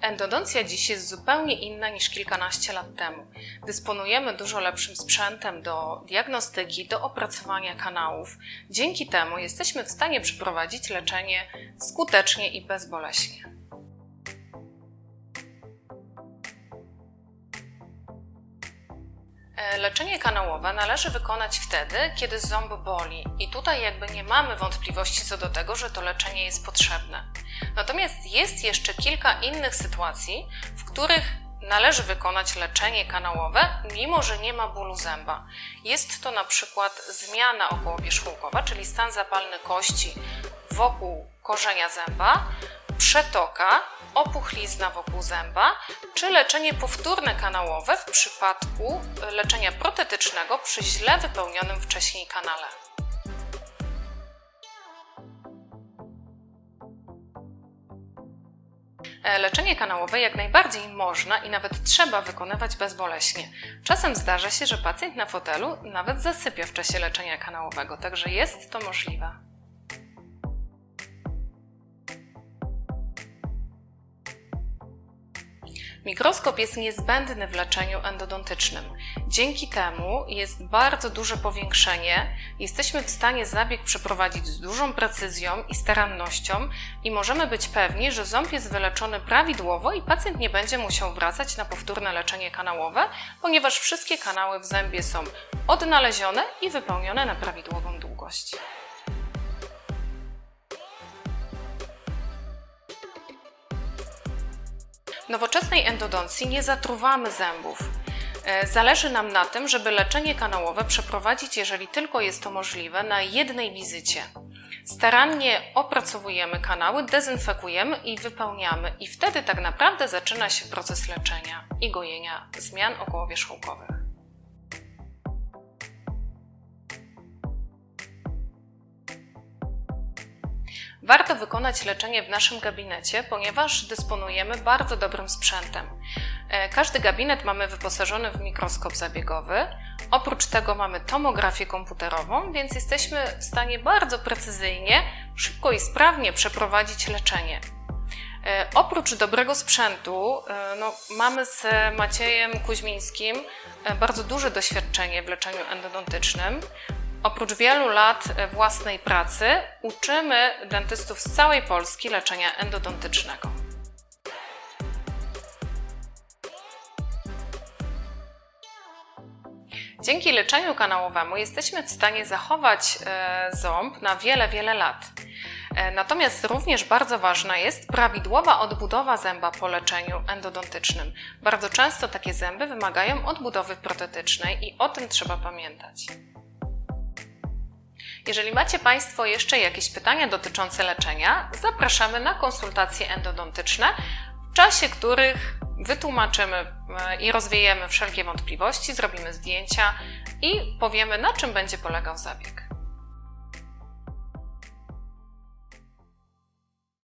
Endodoncja dziś jest zupełnie inna niż kilkanaście lat temu. Dysponujemy dużo lepszym sprzętem do diagnostyki, do opracowania kanałów. Dzięki temu jesteśmy w stanie przeprowadzić leczenie skutecznie i bezboleśnie. Leczenie kanałowe należy wykonać wtedy, kiedy ząb boli, i tutaj jakby nie mamy wątpliwości co do tego, że to leczenie jest potrzebne. Natomiast jest jeszcze kilka innych sytuacji, w których należy wykonać leczenie kanałowe, mimo że nie ma bólu zęba. Jest to na przykład zmiana okołowierzchołkowa, czyli stan zapalny kości wokół korzenia zęba, przetoka, opuchlizna wokół zęba, czy leczenie powtórne kanałowe w przypadku leczenia protetycznego przy źle wypełnionym wcześniej kanale. E, Leczenie kanałowe jak najbardziej można i nawet trzeba wykonywać bezboleśnie. Czasem zdarza się, że pacjent na fotelu nawet zasypia w czasie leczenia kanałowego, także jest to możliwe. Mikroskop jest niezbędny w leczeniu endodontycznym. Dzięki temu jest bardzo duże powiększenie. Jesteśmy w stanie zabieg przeprowadzić z dużą precyzją i starannością i możemy być pewni, że ząb jest wyleczony prawidłowo i pacjent nie będzie musiał wracać na powtórne leczenie kanałowe, ponieważ wszystkie kanały w zębie są odnalezione i wypełnione na prawidłową długość. Nowoczesnej endodoncji nie zatruwamy zębów. E, Zależy nam na tym, żeby leczenie kanałowe przeprowadzić, jeżeli tylko jest to możliwe, na jednej wizycie. Starannie opracowujemy kanały, dezynfekujemy i wypełniamy, i wtedy tak naprawdę zaczyna się proces leczenia i gojenia zmian okołowierzchołkowych. Warto wykonać leczenie w naszym gabinecie, ponieważ dysponujemy bardzo dobrym sprzętem. E, Każdy gabinet mamy wyposażony w mikroskop zabiegowy. Oprócz tego mamy tomografię komputerową, więc jesteśmy w stanie bardzo precyzyjnie, szybko i sprawnie przeprowadzić leczenie. E, Oprócz dobrego sprzętu, e, no, mamy z Maciejem Kuźmińskim bardzo duże doświadczenie w leczeniu endodontycznym. Oprócz wielu lat e, własnej pracy, uczymy dentystów z całej Polski leczenia endodontycznego. Dzięki leczeniu kanałowemu jesteśmy w stanie zachować e, ząb na wiele, wiele lat. E, Natomiast również bardzo ważna jest prawidłowa odbudowa zęba po leczeniu endodontycznym. Bardzo często takie zęby wymagają odbudowy protetycznej i o tym trzeba pamiętać. Jeżeli macie Państwo jeszcze jakieś pytania dotyczące leczenia, zapraszamy na konsultacje endodontyczne, w czasie których wytłumaczymy e, i rozwiejemy wszelkie wątpliwości, zrobimy zdjęcia i powiemy, na czym będzie polegał zabieg.